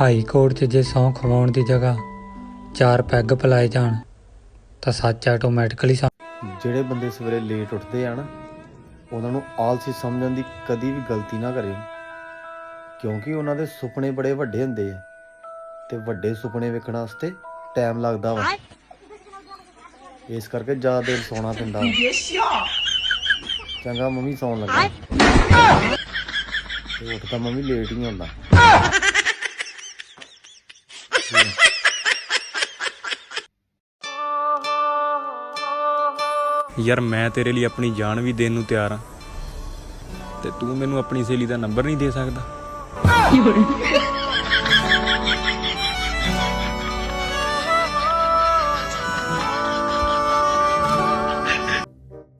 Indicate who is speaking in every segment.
Speaker 1: High court 'ਚ ਜੇ ਸਹੁੰ ਖਵਾਉਣ ਦੀ ਜਗ੍ਹਾ ਚਾਰ ਪੈਗ ਪਿਲਾਏ ਜਾਣ, ਤਾਂ ਸੱਚ ਆਟੋਮੈਟਿਕਲੀ
Speaker 2: ਜਿਹੜੇ ਬੰਦੇ ਸਵੇਰੇ ਲੇਟ ਉੱਠਦੇ ਆ ਨਾ, ਉਹਨਾਂ ਨੂੰ ਆਲਸੀ ਸਮਝਣ ਦੀ ਕਦੀ ਵੀ ਗਲਤੀ ਨਾ ਕਰਿਓ। ਕਿਉਂਕਿ ਉਹਨਾਂ ਦੇ ਸੁਪਨੇ ਬੜੇ ਵੱਡੇ ਹੁੰਦੇ ਆ, ਤੇ ਵੱਡੇ ਸੁਪਨੇ ਵੇਖਣ ਵਾਸਤੇ ਟਾਈਮ ਲੱਗਦਾ ਵਾ। ਇਸ ਕਰਕੇ ਜ਼ਿਆਦਾ ਦੇਰ ਸੌਣਾ ਪੈਂਦਾ ਚੰਗਾ ਮੰਮੀ ਸੌਣ ਲੱਗਾ। ਤੇ ਉੱਠਦਾ ਮੰਮੀ ਲੇਟ ਹੀ ਹੁੰਦਾ।
Speaker 3: ਯਾਰ ਮੈਂ ਤੇਰੇ ਲਈ ਆਪਣੀ ਜਾਨ ਵੀ ਦੇਣ ਨੂੰ ਤਿਆਰ ਆ। ਤੇ ਤੂੰ ਮੈਨੂੰ ਆਪਣੀ ਸਹੇਲੀ ਦਾ ਨੰਬਰ ਨਹੀਂ ਦੇ ਸਕਦਾ।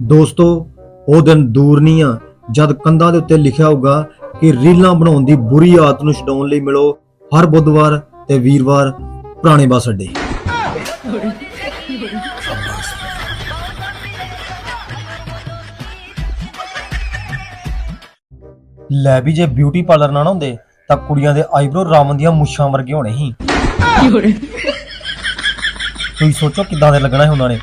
Speaker 4: ਦੋਸਤੋ ਉਹ ਦਿਨ ਦੂਰ ਨਹੀਂ ਆ ਜਦ ਕੰਧਾਂ ਦੇ ਉੱਤੇ ਲਿਖਿਆ ਹੋਊਗਾ ਕਿ ਰੀਲਾਂ ਬਣਾਉਣ ਦੀ ਬੁਰੀ ਆਦਤ ਨੂੰ ਛਡਾਉਣ ਲਈ ਮਿਲੋ। ਹਰ ਬੁੱਧਵਾਰ ਤੇ ਵੀਰਵਾਰ ਪੁਰਾਣੇ ਬੱਸ ਅੱਡੇ। ਲੈ ਵੀ ਜੇ ਬਿਊਟੀ ਪਾਰਲਰ ਨਾ ਨਾ ਹੁੰਦੇ ਤਾਂ ਕੁੜੀਆਂ ਦੇ ਆਈਬ੍ਰੋ ਰਾਮਨ ਦੀਆਂ ਮੁੱਛਾਂ ਵਰਗੇ ਹੋਣੇ ਸੀ। ਤੁਸੀਂ ਸੋਚੋ ਕਿੱਦਾਂ ਦੇ ਲੱਗਣਾ ਸੀ ਉਹਨਾਂ ਨੇ।